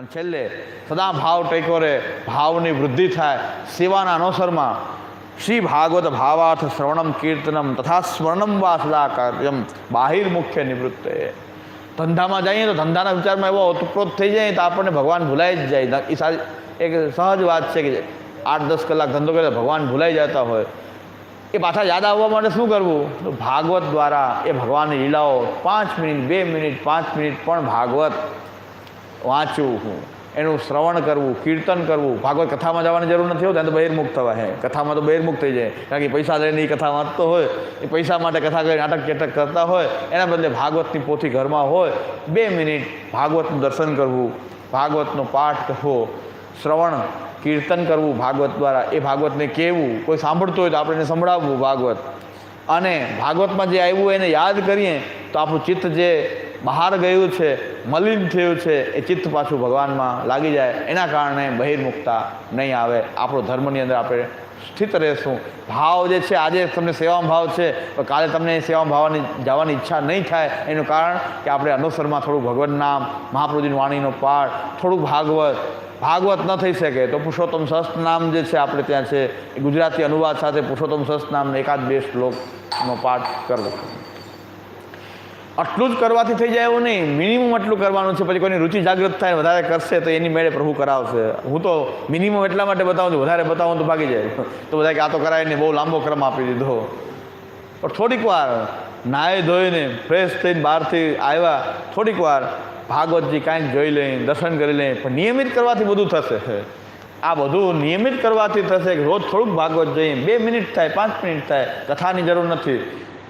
અને છેલ્લે સદા ભાવ ટેકો રહે ભાવની વૃદ્ધિ થાય સેવાના અનુસરમાં શ્રી ભાગવત ભાવાર્થ શ્રવણમ કીર્તનમ તથા સ્મરણમ વા સદા કાર્યમ બાહિર મુખ્ય નિવૃત્તે ધંધામાં જઈએ તો ધંધાના વિચારમાં એવો ઓતપ્રોત થઈ જાય તો આપણને ભગવાન ભૂલાઈ જ જાય. એ સારી એક સહજ વાત છે કે આઠ દસ કલાક ધંધો કરે ભગવાન ભૂલાઈ જતા હોય. એ પાછા યાદ આવવા માટે શું કરવું? ભાગવત દ્વારા એ ભગવાનની લીલાઓ પાંચ મિનિટ, બે મિનિટ, પાંચ મિનિટ પણ ભાગવત વાંચવું હું. એનું શ્રવણ કરવું, કીર્તન કરવું. ભાગવત કથામાં જવાની જરૂર નથી હોતી તો બહિર્મુખ થવા હે. કથામાં તો બહિર્મુખ થઈ જાય. કારણ કે પૈસા લઈને એ કથા વાંચતો હોય, એ પૈસા માટે કથા કરી નાટક કેટક કરતા હોય, એના બદલે ભાગવતની પોથી ઘરમાં હોય, બે મિનિટ ભાગવતનું દર્શન કરવું, ભાગવતનો પાઠ કરવો, શ્રવણ, કીર્તન કરવું ભાગવત દ્વારા. એ ભાગવતને કહેવું. કોઈ સાંભળતું હોય તો આપણે એને સંભળાવવું ભાગવત. અને ભાગવતમાં જે આવ્યું એને યાદ કરીએ, તો આપણું ચિત્ત જે બહાર ગયું છે મલિન થયું છે એ ચિત્ત પાછું ભગવાનમાં લાગી જાય. એના કારણે બહિર્મુખતા નહીં આવે. આપણો ધર્મની અંદર આપણે સ્થિત રહેશું. ભાવ જે છે, આજે તમને સેવામાં ભાવ છે તો કાલે તમને એ સેવામાં ભાવવાની જવાની ઈચ્છા નહીં થાય. એનું કારણ કે આપણે અનુસરમાં થોડું ભગવાન નામ, મહાપ્રભુજીની વાણીનો પાઠ થોડુંક ભાગવત. ભાગવત ન થઈ શકે તો પુરુષોત્તમ સહસ્ત્ર નામ જે છે, આપણે ત્યાં છે, એ ગુજરાતી અનુવાદ સાથે પુરુષોત્તમ સહસ્ત્ર નામને એકાદ બે શ્લોકનો પાઠ કરવો. આટલું જ કરવાથી થઈ જાય એવું નહીં. મિનિમમ આટલું કરવાનું છે, પછી કોઈની રુચિ જાગૃત થાય વધારે કરશે તો એની મેળે પ્રભુ કરાવશે. હું તો મિનિમમ એટલા માટે બતાવું છું, વધારે બતાવું તો ભાગી જાય. તો બધા કે આ તો કરાય નહીં, બહુ લાંબો ક્રમ આપી દીધો. પણ થોડીક વાર નાહી ધોઈને ફ્રેશ થઈને બહારથી આવ્યા, થોડીક વાર ભાગવતજી કાંઈક જોઈ લઈને દર્શન કરી લઈએ પણ નિયમિત કરવાથી બધું થશે. આ બધું નિયમિત કરવાથી થશે કે રોજ થોડુંક ભાગવત જોઈએ, બે મિનિટ થાય, પાંચ મિનિટ થાય, કથાની જરૂર નથી.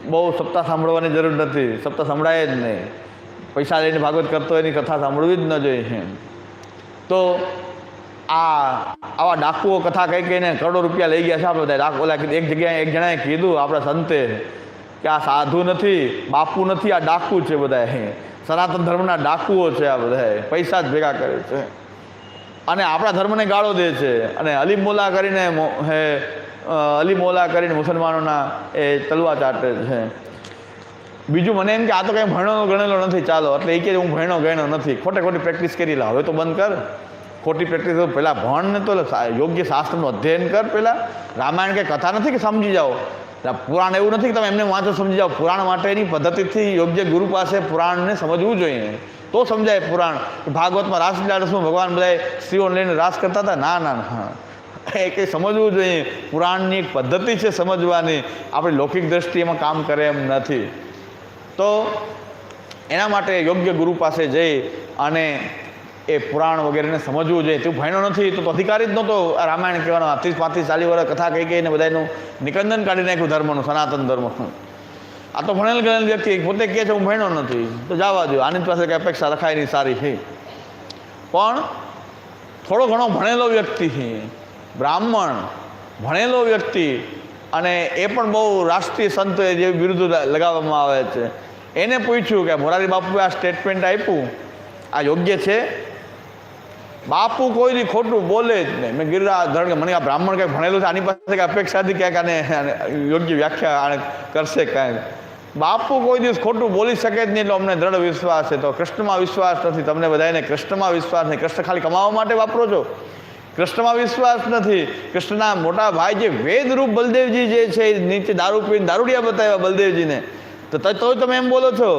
બહુ સપ્તાહ સાંભળવાની જરૂર નથી. સપ્તાહ સંભળાય જ નહીં. પૈસા લઈને ભાગવત કરતો એની કથા સાંભળવી જ ન જોઈએ તો આ આવા ડાકુઓ કથા કહી કહીને કરોડો રૂપિયા લઈ ગયા છે આપણે બધા. ડાકુ ઓલા એક જગ્યાએ એક જણાએ કીધું આપણા સંતે કે આ સાધુ નથી, બાપુ નથી, આ ડાકુ છે બધા સનાતન ધર્મના ડાકુઓ છે આ બધા પૈસા જ ભેગા કરે છે. અને આપણા ધર્મને ગાળો દે છે. અને અલીમ મોલા કરીને હે અલી મોલા કરીને મુસલમાનોના એ તલવા ચાટે છે. બીજું મને એમ કે આ તો કંઈ ભણેલો ગણેલો નથી, ચાલો, એટલે એ કે હું ભણ્યો ગણ્યો નથી. ખોટે ખોટી પ્રેક્ટિસ કરી લા, હવે તો બંધ કર. ખોટી પ્રેક્ટિસ પહેલાં ભણને તો યોગ્ય શાસ્ત્રનું અધ્યયન કર પહેલાં રામાયણ કે કથા નથી કે સમજી જાઓ? પુરાણ એવું નથી કે તમે એમને વાંચો સમજી જાઓ. પુરાણ માટેની પદ્ધતિથી યોગ્ય ગુરુ પાસે પુરાણને સમજવું જોઈએ. તો સમજાય પુરાણ. ભાગવતમાં રાસલીલા શું ભગવાન બધાએ સ્ત્રીઓને લઈને રાસ કરતા હતા? ના ના ના. એ કંઈ સમજવું જોઈએ. પુરાણની એક પદ્ધતિ છે સમજવાની. આપણી લૌકિક દ્રષ્ટિએમાં કામ કરે એમ નથી. તો એના માટે યોગ્ય ગુરુ પાસે જઈ અને એ પુરાણ વગેરેને સમજવું જોઈએ. તું ભણ્યો નથી, તો અધિકારી જ નહોતો. રામાયણ કહેવાનો ત્રીસ, પાંત્રીસ, ચાલીસ વર્ષ કથા કહી કહીને બધાનું નિકંદન કાઢી નાખ્યું ધર્મનું, સનાતન ધર્મનું. આ તો ભણેલ ગણેલ વ્યક્તિ પોતે કહે છે, હું ભણ્યો નથી. તો જવા દો આની પાસે કંઈ અપેક્ષા રખાય નહીં, સારી છે. પણ થોડો ઘણો ભણેલો વ્યક્તિ છે. બ્રાહ્મણ ભણેલો વ્યક્તિ અને એ પણ બહુ રાષ્ટ્રીય સંત જે વિરુદ્ધ લગાવવામાં આવે છે. એને પૂછ્યું કે મોરારી બાપુએ આ સ્ટેટમેન્ટ આપ્યું. આ યોગ્ય છે? બાપુ કોઈ દી ખોટું બોલે જ નહીં. મેં ગિરિરાજ ધરણ કે મને આ બ્રાહ્મણ કંઈક ભણેલું છે, આની પાસે કંઈક અપેક્ષાથી ક્યાંક આને યોગ્ય વ્યાખ્યા કરશે કાંઈક બાપુ કોઈ દિવસ ખોટું બોલી શકે જ નહીં એટલે અમને દ્રઢ વિશ્વાસ છે. તો કૃષ્ણમાં વિશ્વાસ નથી. તમને બધાને કૃષ્ણમાં વિશ્વાસ નહીં. કૃષ્ણ ખાલી કમાવા માટે વાપરો છો? કૃષ્ણમાં વિશ્વાસ નથી. કૃષ્ણના મોટા ભાઈ જે વેદરૂપ બલદેવજી જે છે નીચે દારૂ પીને દારૂડિયા બતાવ્યા બલદેવજીને. તો તો તમે એમ બોલો છો?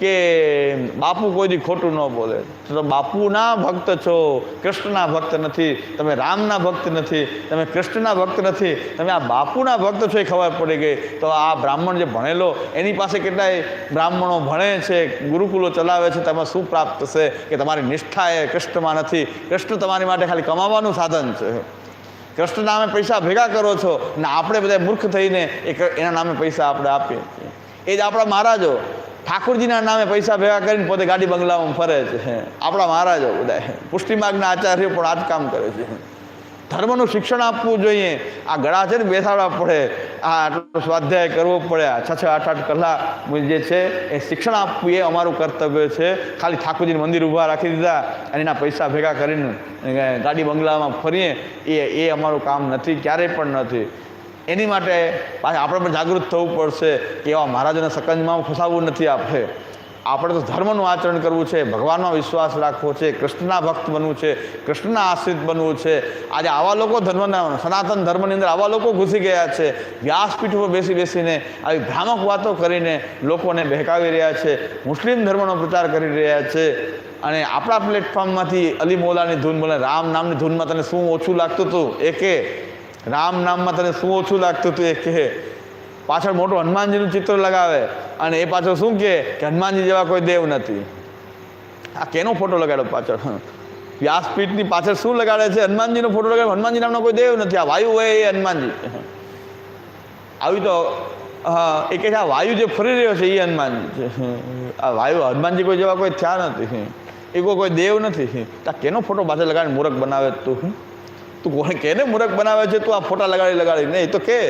કે બાપુ કોઈ ખોટું ન બોલે. તો બાપુના ભક્ત છો, કૃષ્ણના ભક્ત નથી, તમે રામના ભક્ત નથી, તમે કૃષ્ણના ભક્ત નથી, તમે આ બાપુના ભક્ત છો એ ખબર પડી ગઈ. તો આ બ્રાહ્મણ જે ભણેલો, એની પાસે કેટલાય બ્રાહ્મણો ભણે છે, ગુરુકુલો ચલાવે છે, તેમાં શું પ્રાપ્ત છે? કે તમારી નિષ્ઠા એ કૃષ્ણમાં નથી. કૃષ્ણ તમારી માટે ખાલી કમાવાનું સાધન છે. કૃષ્ણ નામે પૈસા ભેગા કરો છો, ને આપણે બધા મૂર્ખ થઈને એ એના નામે પૈસા આપણે આપીએ છીએ. એ જ આપણા મહારાજો. ઠાકોરજીના નામે પૈસા ભેગા કરીને પોતે ગાડી બંગલામાં ફરે છે. આપણા મહારાજો બધા. પુષ્ટિમાર્ગના આચાર્યો પણ આ જ કામ કરે છે. ધર્મનું શિક્ષણ આપવું જોઈએ. આ ગળા છે ને બેસાડવા પડે. આ આટલો સ્વાધ્યાય કરવો પડે. આ છ છ, આઠ આઠ કલાક જે છે એ શિક્ષણ આપવું એ અમારું કર્તવ્ય છે. ખાલી ઠાકોરજીનું મંદિર ઊભા રાખી દીધા અને એના પૈસા ભેગા કરીને ગાડી બંગલામાં ફરીએ. એ એ અમારું કામ નથી, ક્યારેય પણ નથી. એની માટે પાછા આપણે પણ જાગૃત થવું પડશે કે એવા મહારાજને સકંજમાં ફસાવવું નથી આપણે આપણે તો ધર્મનું આચરણ કરવું છે ભગવાનમાં વિશ્વાસ રાખવો છે, કૃષ્ણના ભક્ત બનવું છે, કૃષ્ણના આશ્રિત બનવું છે. આજે આવા લોકો ધર્મના, સનાતન ધર્મની અંદર આવા લોકો ઘૂસી ગયા છે. વ્યાસપીઠ ઉપર બેસી બેસીને આવી ભ્રામક વાતો કરીને લોકોને બહેકાવી રહ્યા છે, મુસ્લિમ ધર્મનો પ્રચાર કરી રહ્યા છે. અને આપણા પ્લેટફોર્મમાંથી અલી મોલાની ધૂન બોલે, રામ નામની ધૂનમાં તને શું ઓછું લાગતું હતું? એ કે રામ નામમાં તને શું ઓછું લાગતું હતું એ કે પાછળ મોટું હનુમાનજીનું ચિત્ર લગાવે અને એ પાછળ શું કહે કે હનુમાનજી જેવા કોઈ દેવ નથી. આ કેનો ફોટો લગાડ્યો પાછળ? વ્યાસપીઠની પાછળ શું લગાડે છે? હનુમાનજીનો ફોટો લગાડે હનુમાનજી નામનો કોઈ દેવ નથી. આ વાયુ હોય એ હનુમાનજી. આવી તો એ કહે છે, આ વાયુ જે ફરી રહ્યો છે એ હનુમાનજી. છે આ વાયુ હનુમાનજી કોઈ જેવા કોઈ થયા નથી. એ કોઈ કોઈ દેવ નથી. આ કેનો ફોટો પાછળ લગાડીને મૂરખ બનાવે તું? તું કોણ કેને મૂર્ખ બનાવે છે? તું આ ફોટા લગાડી લગાડી. નહીં, તો કે?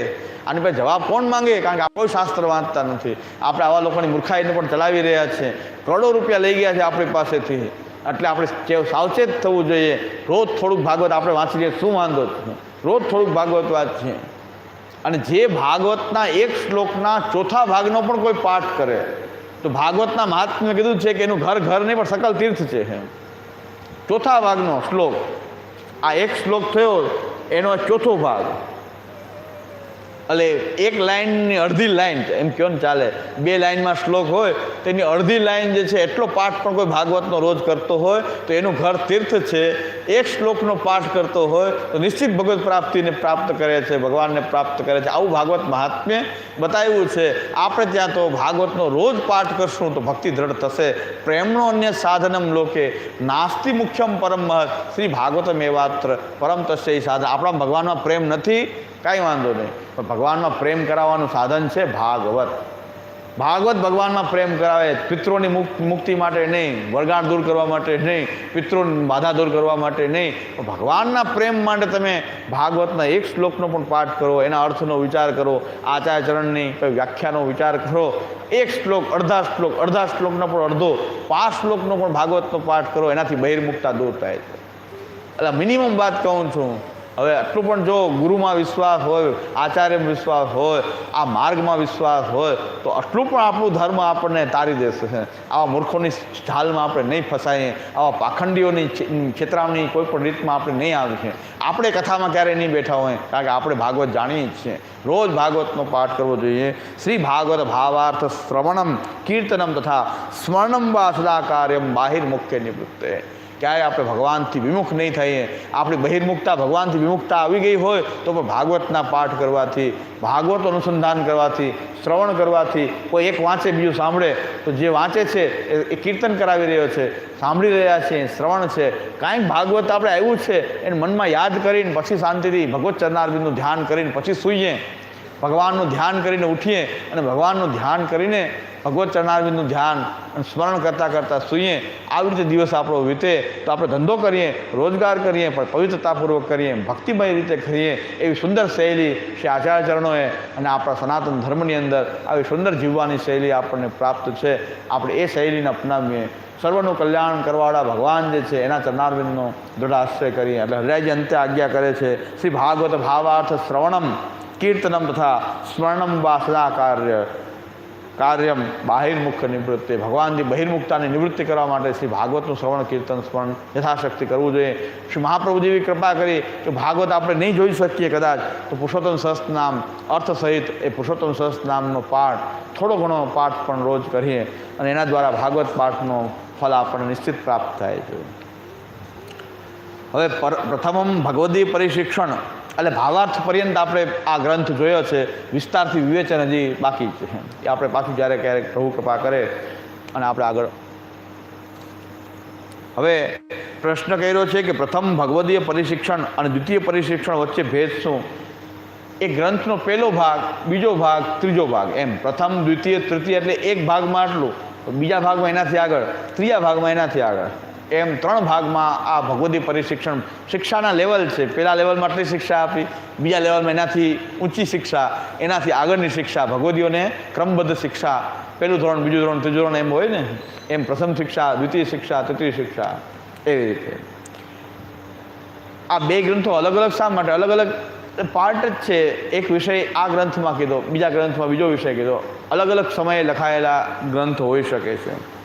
આની પાસે જવાબ કોણ માંગે? કારણ કે આ કોઈ શાસ્ત્ર વાંચતા નથી. આપણે આવા લોકોની મૂર્ખાઈને પણ ચલાવી રહ્યા છે કરોડો રૂપિયા લઈ ગયા છે આપણી પાસેથી. એટલે આપણે સાવચેત થવું જોઈએ. રોજ થોડુંક ભાગવત આપણે વાંચી લઈએ શું વાંધો રોજ થોડુંક ભાગવત વાંચીએ. અને જે ભાગવતના એક શ્લોકના ચોથા ભાગનો પણ કોઈ પાઠ કરે, તો ભાગવતના મહાત્મ્ય કીધું છે કે એનું ઘર ઘર નહીં, પણ સકલ તીર્થ છે ચોથા ભાગનો શ્લોક. આ એક શ્લોક થયો એનો ચોથો ભાગ. એટલે એક લાઇનની અડધી લાઈન એમ કહો ને ચાલે. બે લાઇનમાં શ્લોક હોય, તેની અડધી લાઈન જે છે, એટલો પાઠ પણ કોઈ ભાગવતનો રોજ કરતો હોય, તો એનું ઘર તીર્થ છે. એક શ્લોકનો પાઠ કરતો હોય, તો નિશ્ચિત ભગવત પ્રાપ્તિને પ્રાપ્ત કરે છે, ભગવાનને પ્રાપ્ત કરે છે. આવું ભાગવત મહાત્મ્ય બતાવ્યું છે. આપણે ત્યાં તો ભાગવતનો રોજ પાઠ કરશું, તો ભક્તિ દ્રઢ થશે. પ્રેમનો અન્ય સાધનમ લોકે. નાસ્તિ મુખ્યમ પરમ શ્રી ભાગવતમ એવાત્ર. પરમ તસ્ય સાધન. આપણા ભગવાનમાં પ્રેમ નથી. કાંઈ વાંધો નહીં. પણ ભગવાનમાં પ્રેમ કરાવવાનું સાધન છે ભાગવત. ભાગવત ભગવાનમાં પ્રેમ કરાવે મુક- મુક્તિ માટે નહીં વરગાણ દૂર કરવા માટે નહીં પિતૃની બાધા દૂર કરવા માટે નહીં. પણ ભગવાનના પ્રેમ માટે તમે ભાગવતના એક શ્લોકનો પણ પાઠ કરો, એના અર્થનો વિચાર કરો આચાર્યચરણની કોઈ વ્યાખ્યાનો વિચાર કરો. એક શ્લોક, અડધા શ્લોક, અડધા શ્લોકનો પણ અડધો, પાંચ શ્લોકનો પણ ભાગવતનો પાઠ કરો, એનાથી બહિર્મુક્તા દૂર થાય છે. એટલે મિનિમમ વાત કહું છું હવે આટલું પણ જો ગુરુમાં વિશ્વાસ હોય, આચાર્યમાં વિશ્વાસ હોય, આ માર્ગમાં વિશ્વાસ હોય, તો આટલું પણ આપણું ધર્મ આપણને તારી દેશે. આવા મૂર્ખોની ઢાલમાં આપણે નહીં ફસાઈએ, આવા પાખંડીઓની છેતરામણી કોઈ પણ રીતમાં આપણે નહીં આવીએ આપણે કથામાં ક્યારેય નહીં બેઠા હોય, કારણ કે આપણે ભાગવત જાણીએ જ છીએ. રોજ ભાગવતનો પાઠ કરવો જોઈએ. શ્રી ભાગવત ભાવાર્થ શ્રવણમ, કીર્તનમ તથા સ્મરણમ વા કાર્યમ બાહિર મુખ્ય નિવૃત્તે. ક્યાંય આપણે ભગવાનથી વિમુખ નહીં થઈએ, આપણી બહિર્મુખતા ભગવાનથી વિમુખતા આવી ગઈ હોય, તો પણ ભાગવતના પાઠ કરવાથી, ભાગવત અનુસંધાન કરવાથી, શ્રવણ કરવાથી, કોઈ એક વાંચે, બીજું સાંભળે, તો જે વાંચે છે, એ- કીર્તન કરાવી રહ્યો છે, સાંભળી રહ્યા છે શ્રવણ છે, કાંઈક ભાગવત આપણે આવ્યું છે, એને મનમાં યાદ કરીને, પછી શાંતિથી ભગવત ચરણારવિંદનું ધ્યાન કરીને, પછી સૂઈએ. ભગવાનનું ધ્યાન કરીને ઉઠીએ અને ભગવાનનું ધ્યાન કરીને ભગવત ચરણારવિંદનું ધ્યાન અને સ્મરણ કરતાં કરતાં સૂઈએ. આવી રીતે દિવસ આપણો વીતે તો આપણે ધંધો કરીએ, રોજગાર કરીએ, પણ પવિત્રતાપૂર્વક કરીએ, ભક્તિમય રીતે કરીએ એવી સુંદર શૈલી શ્રી આચાર્ય ચરણોએ અને આપણા સનાતન ધર્મની અંદર આવી સુંદર જીવવાની શૈલી આપણને પ્રાપ્ત છે. આપણે એ શૈલીને અપનાવીએ. સર્વનું કલ્યાણ કરવાવાળા ભગવાન જે છે એના ચરણારવિંદનો દૃઢ આશ્રય કરીએ. એટલે હૃદયજી અંતે આજ્ઞા કરે છે, શ્રી ભાગવત ભાવાર્થ શ્રવણમ કીર્તનમ તથા સ્મરણમ વાસના કાર્ય કાર્યમ બહિર્મુખ નિવૃત્તિ. ભગવાનની બહિર્મુખતાની નિવૃત્તિ કરવા માટે શ્રી ભાગવતનું શ્રવણ, કીર્તન, સ્મરણ યથાશક્તિ કરવું જોઈએ. શ્રી મહાપ્રભુજીવી કૃપા કરી કે ભાગવત આપણે નહીં જોઈ શકીએ કદાચ, તો પુરુષોત્તમ સહસ્ત અર્થ સહિત એ પુરુષોત્તમ સહસ્ત નામનો પાઠ, થોડો ઘણો પાઠ પણ રોજ કરીએ અને એના દ્વારા ભાગવત પાઠનો ફલ આપણને નિશ્ચિત પ્રાપ્ત થાય છે. હવે પર, પ્રથમમ ભગવદી પરિશિક્ષણ. એટલે ભાવાર્થ પર્યંત આપણે આ ગ્રંથ જોયો છે, વિસ્તારથી વિવેચન હજી બાકી છે. એ આપણે પાછું જ્યારે ક્યારેક પ્રભુ કૃપા કરે અને આપણે આગળ હવે પ્રશ્ન કર્યો છે કે પ્રથમ ભગવદીય પરિશિક્ષણ અને દ્વિતીય પરિશિક્ષણ વચ્ચે ભેદ શું? એ ગ્રંથનો પહેલો ભાગ, બીજો ભાગ, ત્રીજો ભાગ એમ. પ્રથમ, દ્વિતીય, તૃતીય એટલે એક ભાગમાં આટલું. બીજા ભાગમાં એનાથી આગળ, ત્રીજા ભાગમાં એનાથી આગળ. એમ ત્રણ ભાગમાં આ ભગવદી પરિશિક્ષણ શિક્ષાના લેવલ છે. પહેલા લેવલમાં આટલી શિક્ષા આપી, બીજા લેવલમાં એનાથી ઊંચી શિક્ષા, એનાથી આગળની શિક્ષા, ભગવદીઓને ક્રમબદ્ધ શિક્ષા પહેલું ધોરણ, બીજું ધોરણ, ત્રીજું ધોરણ એમ હોય ને, એમ પ્રથમ શિક્ષા, દ્વિતીય શિક્ષા, તૃતીય શિક્ષા, એવી રીતે. આ બે ગ્રંથો અલગ અલગ શા માટે? અલગ અલગ પાર્ટ જ છે. એક વિષય આ ગ્રંથમાં કીધો, બીજા ગ્રંથમાં બીજો વિષય કીધો. અલગ અલગ સમયે લખાયેલા ગ્રંથ હોઈ શકે છે.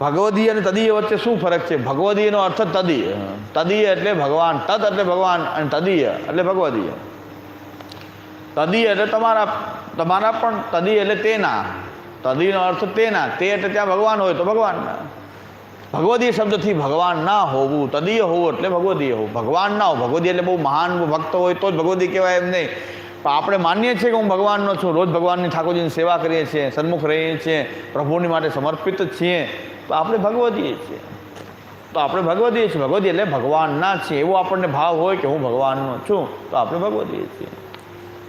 ભગવદીય અને તદીય વચ્ચે શું ફરક છે? ભગવદીયનો અર્થ તદીય. તદીય એટલે ભગવાન, તદ એટલે ભગવાન અને તદીય એટલે ભગવદીય. તદીય એટલે તમારા તમારા પણ તદીય એટલે તેના. તદીનો અર્થ તેના. તે એટલે ત્યાં ભગવાન હોય તો ભગવાનના ભગવદીય શબ્દથી ભગવાન ના હોવું, તદીય હોવું એટલે ભગવદીય હોવું. ભગવાન ના હોવું. ભગવદીય એટલે બહુ મહાન ભક્ત હોય તો જ ભગવદી કહેવાય એમ નહીં. પણ આપણે માનીએ છીએ કે હું ભગવાનનો છું. રોજ ભગવાનની ઠાકોરજીની સેવા કરીએ છીએ, સન્મુખ રહીએ છીએ, પ્રભુની માટે સમર્પિત છીએ. તો આપણે ભગવદીએ છીએ. તો આપણે ભગવદીએ છીએ. ભગવદી એટલે ભગવાનના છીએ. એવો આપણને ભાવ હોય કે હું ભગવાનનો છું, તો આપણે ભગવદીએ છીએ.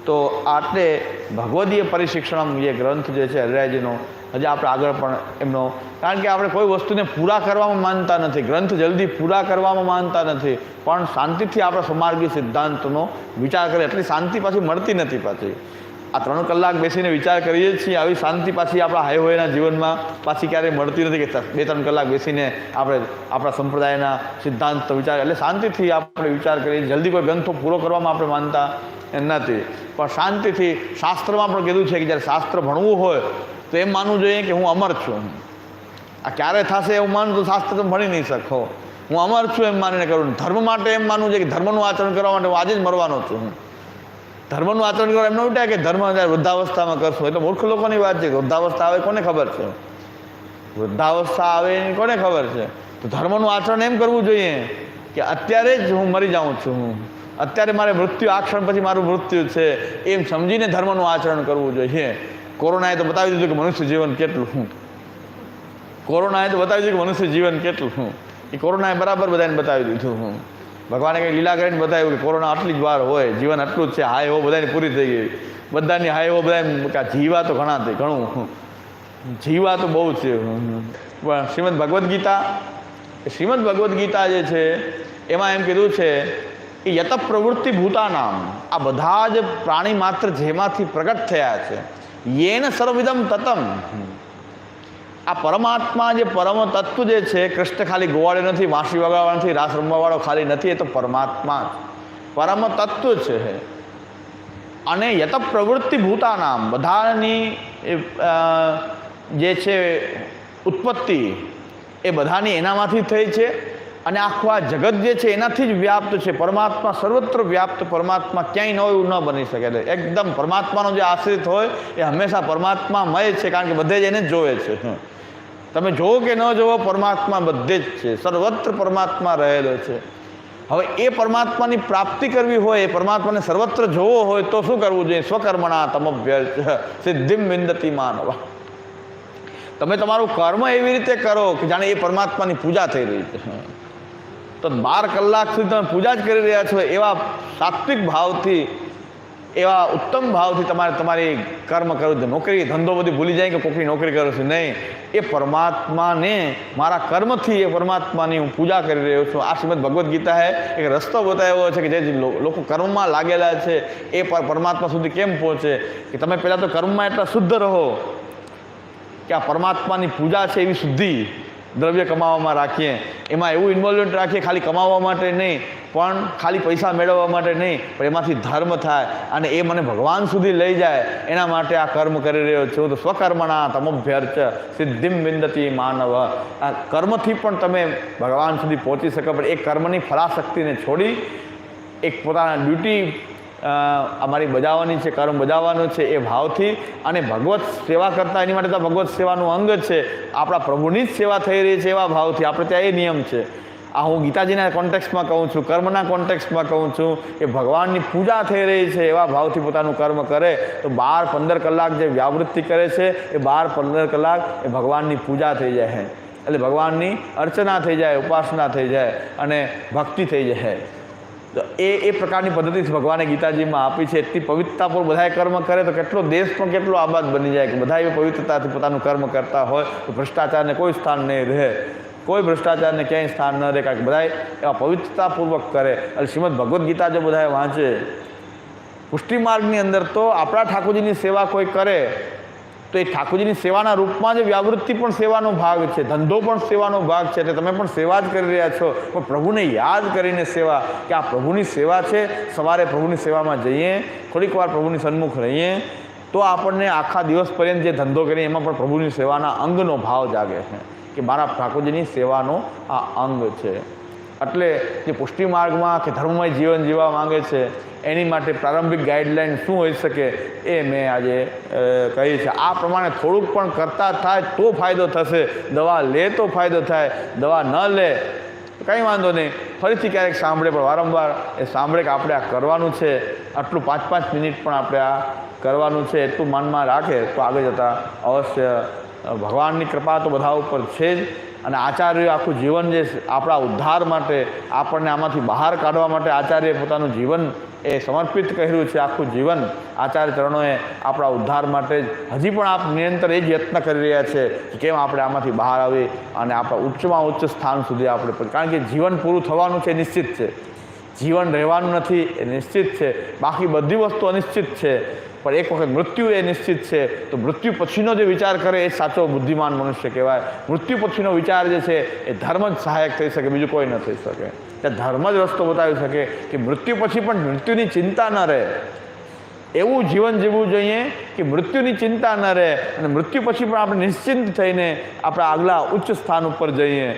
તો આટલે ભગવદીય પરિશિક્ષણ જે ગ્રંથ જે છે હરિરાયજીનો હજી આપણે આગળ પણ એમનો, કારણ કે આપણે કોઈ વસ્તુને પૂરા કરવામાં માનતા નથી. ગ્રંથ જલ્દી પૂરા કરવામાં માનતા નથી. પણ શાંતિથી આપણા સમાર્ગી સિદ્ધાંતનો વિચાર કરે. એટલી શાંતિ પાછી મળતી નથી પાછી. આ ત્રણ કલાક બેસીને વિચાર કરીએ છીએ, આવી શાંતિ પાછી આપણા હાઈ હોયના જીવનમાં પાછી ક્યારેય મળતી નથી કે બે ત્રણ કલાક બેસીને આપણે આપણા સંપ્રદાયના સિદ્ધાંત વિચાર, એટલે શાંતિથી આપણે વિચાર કરીએ. જલ્દી કોઈ ગ્રંથો પૂરો કરવામાં આપણે માનતા નથી. પણ શાંતિથી શાસ્ત્રમાં પણ કીધું છે કે જ્યારે શાસ્ત્ર ભણવું હોય, તો એમ માનવું જોઈએ કે હું અમર છું. આ ક્યારે થશે એવું માનું તો શાસ્ત્ર તમે ભણી નહીં શકો. હું અમર છું એમ માનીને કરું. ધર્મ માટે એમ માનવું છે કે ધર્મનું આચરણ કરવા માટે હું આજે જ મરવાનો છું. હું ધર્મનું આચરણ કરવા એમને ઉઠ્યા કે ધર્મ વૃદ્ધાવસ્થામાં કરશું? એટલે મૂર્ખ લોકોની વાત છે વૃદ્ધાવસ્થા આવે કોને ખબર છે? વૃદ્ધાવસ્થા આવે એની કોને ખબર છે? તો ધર્મનું આચરણ એમ કરવું જોઈએ કે અત્યારે જ હું મરી જાઉં છું હું. અત્યારે મારે મૃત્યુ, આ ક્ષણ પછી મારું મૃત્યુ છે. એમ સમજીને ધર્મનું આચરણ કરવું જોઈએ. કોરોનાએ તો બતાવી દીધું કે મનુષ્ય જીવન કેટલું કોરોનાએ તો બતાવી દીધું કે મનુષ્ય જીવન કેટલું એ કોરોનાએ બરાબર બધાને બતાવી દીધું હું. ભગવાને કંઈ લીલા કરીને બતાવ્યું કે કોરોના આટલી જ વાર હોય, જીવન આટલું જ છે, હાય હો બધાની પૂરી થઈ ગઈ. બધાની હાય હો બધા જીવા તો ઘણા થઈ ઘણું. જીવા તો બહુ છે. પણ શ્રીમદ ભગવદ્ ગીતા, શ્રીમદ ભગવદ્ ગીતા જે છે, એમાં એમ કીધું છે કે યત પ્રવૃત્તિ ભૂતાનામ. આ બધા જ પ્રાણી માત્ર જેમાંથી પ્રગટ થયા છે. યેન સર્વવિદમ તતમ. આ પરમાત્મા જે પરમ તત્વ જે છે, કૃષ્ણ ખાલી ગોવાળે નથી, વાંસી વગાડવા નથી, રાસ રમવાવાળો ખાલી નથી, એ તો પરમાત્મા પરમ તત્વ છે અને યત પ્રવૃત્તિ ભૂતાનામ, બધાની જે છે, ઉત્પત્તિ એ બધાની એનામાંથી થઈ છે અને આખું આ જગત જે છે, એનાથી જ વ્યાપ્ત છે. પરમાત્મા સર્વત્ર વ્યાપ્ત, પરમાત્મા ક્યાંય ન હોય એવું ન બની શકે. એટલે એકદમ પરમાત્માનો જે આશ્રિત હોય, એ હંમેશા પરમાત્મામય છે, કારણ કે બધે જ એને જોવે છે. તમે જોવો કે ન જોવો, પરમાત્મા બધે જ છે. સર્વત્ર પરમાત્મા રહેલો છે. હવે એ પરમાત્માની પ્રાપ્તિ કરવી હોય, એ પરમાત્માને સર્વત્ર જોવો હોય, તો શું કરવું જોઈએ? સ્વકર્મણા તમભ્ય સિદ્ધિમ વિંદતી માનવ. તમે તમારું કર્મ એવી રીતે કરો કે જાણે એ પરમાત્માની પૂજા થઈ રહી છે. તો બાર કલાક સુધી તમે પૂજા જ કરી રહ્યા છો એવા સાત્વિક ભાવથી એવા ઉત્તમ ભાવથી તમારે તમારી કર્મ કરવું નોકરી, ધંધો બધી ભૂલી જાય કે કોકની નોકરી કરું છું. નહીં. એ પરમાત્માને, મારા કર્મથી એ પરમાત્માની હું પૂજા કરી રહ્યો છું. આ શ્રીમદ ભગવદ્ હે એક રસ્તો બતાવ્યો છે કે જે લોકો કર્મમાં લાગેલા છે, એ પરમાત્મા સુધી કેમ પહોંચે? કે તમે પહેલાં તો કર્મમાં એટલા શુદ્ધ રહો કે આ પરમાત્માની પૂજા છે એવી શુદ્ધિ દ્રવ્ય કમાવામાં રાખીએ. એમાં એવું ઇન્વોલ્વમેન્ટ રાખીએ, ખાલી કમાવા માટે નહીં. પણ ખાલી પૈસા મેળવવા માટે નહીં, પણ એમાંથી ધર્મ થાય અને એ મને ભગવાન સુધી લઈ જાય, એના માટે આ કર્મ કરી રહ્યો છું. તો સ્વકર્મણા તમભ્યર્ચ સિદ્ધિમ વિંદતી માનવ. આ કર્મથી પણ તમે ભગવાન સુધી પહોંચી શકો, પણ એ કર્મની ફલાશક્તિને છોડી એક પોતાના ડ્યુટી અમારી બજાવવાની છે, કર્મ બજાવવાનું છે એ ભાવથી અને ભગવત સેવા કરતા એની માટે તો ભગવત સેવાનું અંગ છે. આપણા પ્રભુની જ સેવા થઈ રહી છે એવા ભાવથી. આપણે ત્યાં એ નિયમ છે. આ હું ગીતાજીના કોન્ટેક્સમાં કહું છું, કર્મના કોન્ટેક્સમાં કહું છું કે ભગવાનની પૂજા થઈ રહી છે એવા ભાવથી પોતાનું કર્મ કરે, તો બાર પંદર કલાક જે વ્યાવૃત્તિ કરે છે, એ બાર પંદર કલાક એ ભગવાનની પૂજા થઈ જાય એટલે ભગવાનની અર્ચના થઈ જાય, ઉપાસના થઈ જાય અને ભક્તિ થઈ જાય તો એ એ પ્રકારની પદ્ધતિ ભગવાને ગીતાજીમાં આપી છે. એટલી પવિત્રતાપૂર્વક બધાએ કર્મ કરે તો કેટલો દેશ પણ કેટલો આબાદ બની જાય કે બધા એવી પવિત્રતાથી પોતાનું કર્મ કરતા હોય, તો ભ્રષ્ટાચારને કોઈ સ્થાન નહીં રહે. કોઈ ભ્રષ્ટાચારને ક્યાંય સ્થાન ન રહે કારણ કે બધાએ એવા પવિત્રતાપૂર્વક કરે. એટલે શ્રીમદ ભગવદ્ ગીતા જો બધાએ વાંચે, પુષ્ટિ માર્ગની અંદર તો આપણા ઠાકોરજીની સેવા કોઈ કરે, તો એ ઠાકોરજીની સેવાના રૂપમાં જ વ્યાવૃત્તિ પણ સેવાનો ભાગ છે. ધંધો પણ સેવાનો ભાગ છે. એટલે તમે પણ સેવા જ કરી રહ્યા છો. પણ પ્રભુને યાદ કરીને સેવા, કે આ પ્રભુની સેવા છે, સવારે પ્રભુની સેવામાં જઈએ, થોડીક વાર પ્રભુની સન્મુખ રહીએ, તો આપણને આખા દિવસ પર્યંત જે ધંધો કરીએ, એમાં પણ પ્રભુની સેવાના અંગનો ભાવ જાગે છે. કે મારા ઠાકોરજીની સેવાનો આ અંગ છે. એટલે જે પુષ્ટિ માર્ગમાં કે ધર્મમય જીવન જીવવા માંગે છે, એની માટે પ્રારંભિક ગાઈડલાઈન શું હોઈ શકે એ મેં આજે કહી છે. આ પ્રમાણે થોડુંક પણ કરતા થાય તો ફાયદો થશે. દવા લે તો ફાયદો થાય, દવા ન લે, કંઈ વાંધો નહીં. ફરીથી ક્યારેક સાંભળે, પણ વારંવાર એ સાંભળે કે આપણે આ કરવાનું છે. આટલું પાંચ પાંચ મિનિટ પણ આપણે આ કરવાનું છે, એટલું મનમાં રાખે તો આગળ જતાં અવશ્ય ભગવાનની કૃપા તો બધા ઉપર છે જ. અને આચાર્ય આખું જીવન જે આપણા ઉદ્ધાર માટે આપણને આમાંથી બહાર કાઢવા માટે આચાર્યએ પોતાનું જીવન એ સમર્પિત કર્યું છે, આખું જીવન આચાર્ય ચરણોએ આપણા ઉદ્ધાર માટે જ. હજી પણ આપ નિરંતર એ જ યત્ન કરી રહ્યા છે કે કેમ આપણે આમાંથી બહાર આવી અને આપણા ઉચ્ચમાં ઉચ્ચ સ્થાન સુધી આપણે કારણ કે જીવન પૂરું થવાનું છે નિશ્ચિત છે. જીવન રહેવાનું નથી, એ નિશ્ચિત છે. બાકી બધી વસ્તુ અનિશ્ચિત છે. પણ એક વખત મૃત્યુ એ નિશ્ચિત છે. તો મૃત્યુ પછીનો જે વિચાર કરે એ સાચો બુદ્ધિમાન મનુષ્ય કહેવાય. મૃત્યુ પછીનો વિચાર જે છે એ ધર્મ જ સહાયક થઈ શકે, બીજું કોઈ ન થઈ શકે. ત્યાં ધર્મ જ રસ્તો બતાવી શકે કે મૃત્યુ પછી પણ મૃત્યુની ચિંતા ન રહે. એવું જીવન જીવવું જોઈએ કે મૃત્યુની ચિંતા ન રહે અને મૃત્યુ પછી પણ આપણે નિશ્ચિંત થઈને આપણા આગલા ઉચ્ચ સ્થાન ઉપર જઈએ.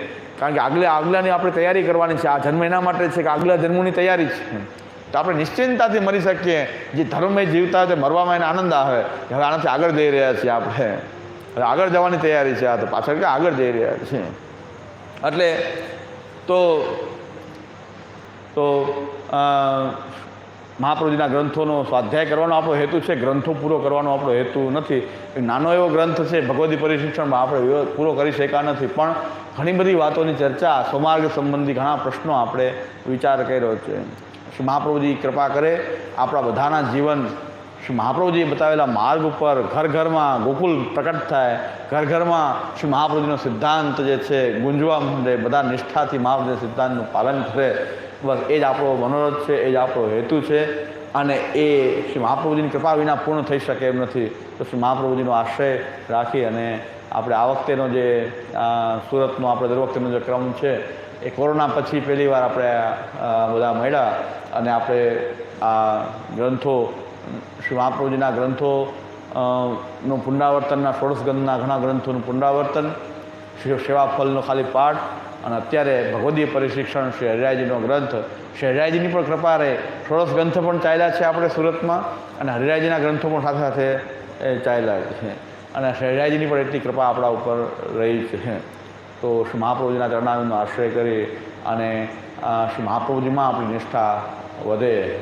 કારણ કે આગલા આગલાની આપણે તૈયારી કરવાની છે. આ જન્મ એના માટે છે કે આગલા જન્મની તૈયારી છે. તો આપણે નિશ્ચિંતતાથી મરી શકીએ. જે ધર્મમય જીવતા હોય તે મરવામાં એને આનંદ આવે. હવે આનાથી આગળ જઈ રહ્યા છીએ આપણે. હવે આગળ જવાની તૈયારી છે. આ તો પાછળ કે આગળ જઈ રહ્યા છીએ? એટલે તો તો મહાપ્રભુજીના ગ્રંથોનો સ્વાધ્યાય કરવાનો આપણો હેતુ છે, ગ્રંથો પૂરો કરવાનો આપણો હેતુ નથી. નાનો એવો ગ્રંથ છે ભગવદી પરિશિક્ષણમાં આપણે પૂરો કરી શક્યા નથી. પણ ઘણી બધી વાતોની ચર્ચા, સ્વમાર્ગ સંબંધી ઘણા પ્રશ્નો આપણે વિચાર કર્યો છે. શ્રી મહાપ્રભુજી કૃપા કરે આપણા બધાના જીવન. શ્રી મહાપ્રભુજીએ બતાવેલા માર્ગ ઉપર ઘર ઘરમાં ગોકુલ પ્રકટ થાય. ઘર ઘરમાં શ્રી મહાપ્રભુજીનો સિદ્ધાંત જે છે, ગુંજવા માંડે, બધા નિષ્ઠાથી મહાપ્રભુજીના સિદ્ધાંતનું પાલન કરે. બસ એ જ આપણો મનોરથ છે, એ જ આપણો હેતુ છે અને એ શ્રી મહાપ્રભુજીની કૃપા વિના પૂર્ણ થઈ શકે એમ નથી. તો શ્રી મહાપ્રભુજીનો આશ્રય રાખી અને આપણે આ વખતેનો જે સુરતનો આપણે દર વખતેનો જે ક્રમ છે, એ કોરોના પછી પહેલી વાર આપણે બધા મળ્યા અને આપણે આ ગ્રંથો, શ્રી મહાપ્રભુજીના ગ્રંથો નું પુનરાવર્તનના, ષોડશગંધના ઘણા ગ્રંથોનું પુનરાવર્તન, શ્રી સેવાફલનો ખાલી પાઠ અને અત્યારે ભગવદીય પરિશિક્ષણ હરિરાયજીનો ગ્રંથ, શ્રી હરિરાયજીની પણ કૃપા રહે. ષોડશ ગ્રંથ પણ ચાલ્યા છે આપણે સુરતમાં, અને હરિરાયજીના ગ્રંથો પણ સાથે સાથે એ ચાલ્યા છે. અને હરિરાયજીની પણ એટલી કૃપા આપણા ઉપર રહી છે. તો શ્રી મહાપ્રભુજીના ચરણાવીનો આશ્રય કરી અને શ્રી મહાપ્રભુજીમાં આપણી નિષ્ઠા વધે.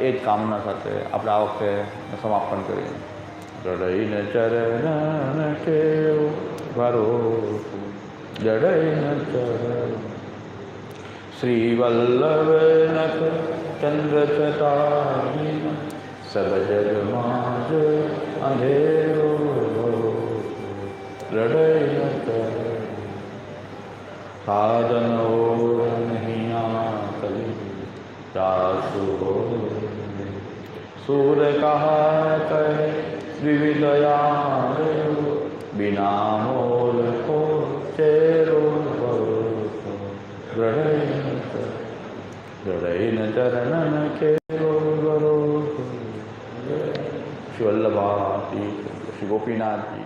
એ જ કામના સાથે આપણે આ વખતે સમાપન કરીએ. રડઈને ચરણ કેવ ભરોસો જડઈને ચરણ શ્રી વલ્લભ નખ ચંદ્ર ચતારી સબ જગ માજ અંધેરો રડઈને ચરણ સાધન ઓર નહીં કલી ચાસુ सूर कहा कहे विविधया बिना मोल को ಕೇರೋಭವತು ಗಣೈನ ಗಣೈನ ಚರಣನ ಕೇರೋಭರೋತು ಶಿವಲ್ಲಭಾತಿ ಶಿವಗೋಪಿನಾಥಿ